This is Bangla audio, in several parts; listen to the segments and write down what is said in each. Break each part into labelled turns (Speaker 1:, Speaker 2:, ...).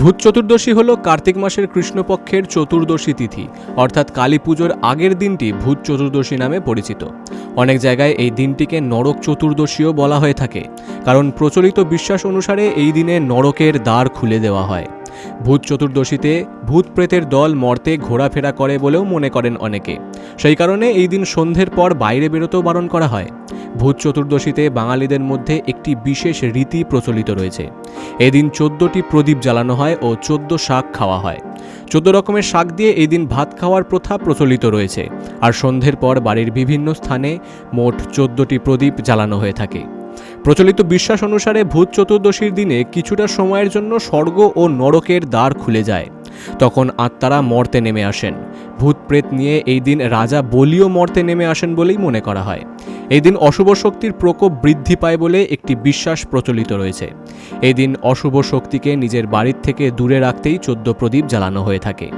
Speaker 1: ভূত চতুর্দশী হল কার্তিক মাসের কৃষ্ণপক্ষের চতুর্দশী তিথি, অর্থাৎ কালী পুজোর আগের দিনটি ভূত চতুর্দশী নামে পরিচিত। অনেক জায়গায় এই দিনটিকে নরক চতুর্দশীও বলা হয়ে থাকে, কারণ প্রচলিত বিশ্বাস অনুসারে এই দিনে নরকের দ্বার খুলে দেওয়া হয়। ভূত চতুর্দশীতে ভূত প্রেতের দল মর্তে ঘোরাফেরা করে বলেও মনে করেন অনেকে। সেই কারণে এই দিন সন্ধ্যের পর বাইরে বেরোতেও বারণ করা হয়। ভূত চতুর্দশীতে বাঙালিদের মধ্যে একটি বিশেষ রীতি প্রচলিত রয়েছে। এদিন চোদ্দটি প্রদীপ জ্বালানো হয় ও চোদ্দ শাক খাওয়া হয়। চোদ্দ রকমের শাক দিয়ে এই দিন ভাত খাওয়ার প্রথা প্রচলিত রয়েছে। আর সন্ধ্যের পর বাড়ির বিভিন্ন স্থানে মোট চোদ্দটি প্রদীপ জ্বালানো হয়ে থাকে। প্রচলিত বিশ্বাস অনুসারে ভূত চতুর্দশীর দিনে কিছুটা সময়ের জন্য স্বর্গ ও নরকের দ্বার খুলে যায়। তখন আত্মারা মর্তে নেমে আসেন। ভূত প্রেত নিয়ে এই দিন রাজা বলিও মর্তে নেমে আসেন বলেই মনে করা হয়। এই দিন অশুভ শক্তির প্রকোপ বৃদ্ধি পায় বলে একটি বিশ্বাস প্রচলিত রয়েছে। এই দিন অশুভ শক্তিকে নিজের বাড়ির থেকে দূরে রাখতেই চোদ্দ প্রদীপ জ্বালানো হয়ে থাকে।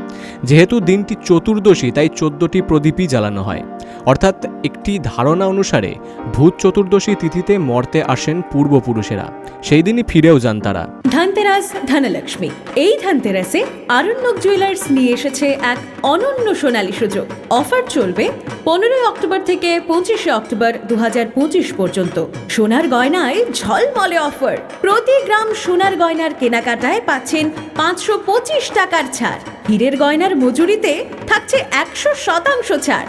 Speaker 1: যেহেতু দিনটি চতুর্দশী, তাই চোদ্দটি প্রদীপই জ্বালানো হয়। অর্থাৎ একটি ধারণা অনুসারে ভূত চতুর্দশী তিথিতে মর্তে আসেন পূর্বপুরুষেরা। সেই দিনই ফিরেও যান তারা।
Speaker 2: ধনতেরাস ধনলক্ষ্মী। এই ধনতেরাসে আরণ্যক জুয়েলার্স নিয়ে এসেছে এক অনন্য সোনালী সুযোগ। অফার চলবে পনেরোই অক্টোবর থেকে পঁচিশে অক্টোবর দু হাজার পঁচিশ পর্যন্ত। সোনার গয়নায় ঝলমলে অফার। প্রতি গ্রাম সোনার গয়নার কেনাকাটায় পাচ্ছেন পাঁচশো পঁচিশ টাকার ছাড়। হীরের গয়নার মজুরিতে থাকছে একশো শতাংশ ছাড়।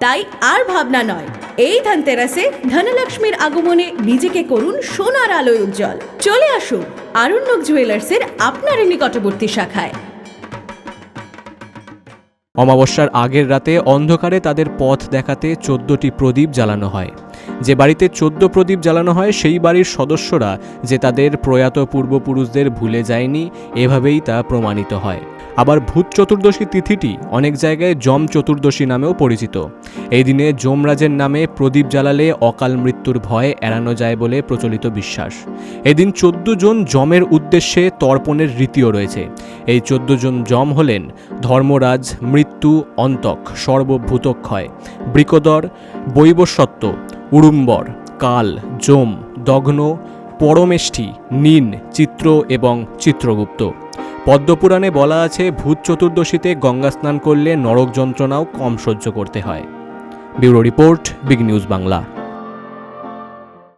Speaker 2: তাই আর ভাবনা নয়। এই ধনতেরাসে ধনলক্ষ্মীর আগমনে নিজেকে করুন সোনার আলোয় উজ্জ্বল। চলে আসুন আরণ্যক জুয়েলার্সের আপনার নিকটবর্তী শাখায়।
Speaker 1: অমাবস্যার আগের রাতে অন্ধকারে তাদের পথ দেখাতে চোদ্দটি প্রদীপ জ্বালানো হয়। যে বাড়িতে চোদ্দ প্রদীপ জ্বালানো হয়, সেই বাড়ির সদস্যরা যে তাদের প্রয়াত পূর্বপুরুষদের ভুলে যায়নি, এভাবেই তা প্রমাণিত হয়। আবার ভূত চতুর্দশী তিথিটি অনেক জায়গায় যম চতুর্দশী নামেও পরিচিত। এই দিনে যমরাজের নামে প্রদীপ জ্বালালে অকাল মৃত্যুর ভয় এড়ানো যায় বলে প্রচলিত বিশ্বাস। এদিন চোদ্দ জন যমের উদ্দেশ্যে তর্পণের রীতিও রয়েছে। এই চোদ্দ জন যম হলেন ধর্মরাজ, মৃত্যু, অন্তক, সর্বভূতক্ষয়, বৃকদর বৈবস্বত্ব উড়ুম্বর, কাল, যম, দগ্ন, পরমেষ্ঠী নিন চিত্র এবং চিত্রগুপ্ত। পদ্মপুরাণে বলা আছে, ভূত চতুর্দশীতে গঙ্গা স্নান করলে নরক যন্ত্রণাও কম সহ্য করতে হয়। Bureau report, big news Bangla.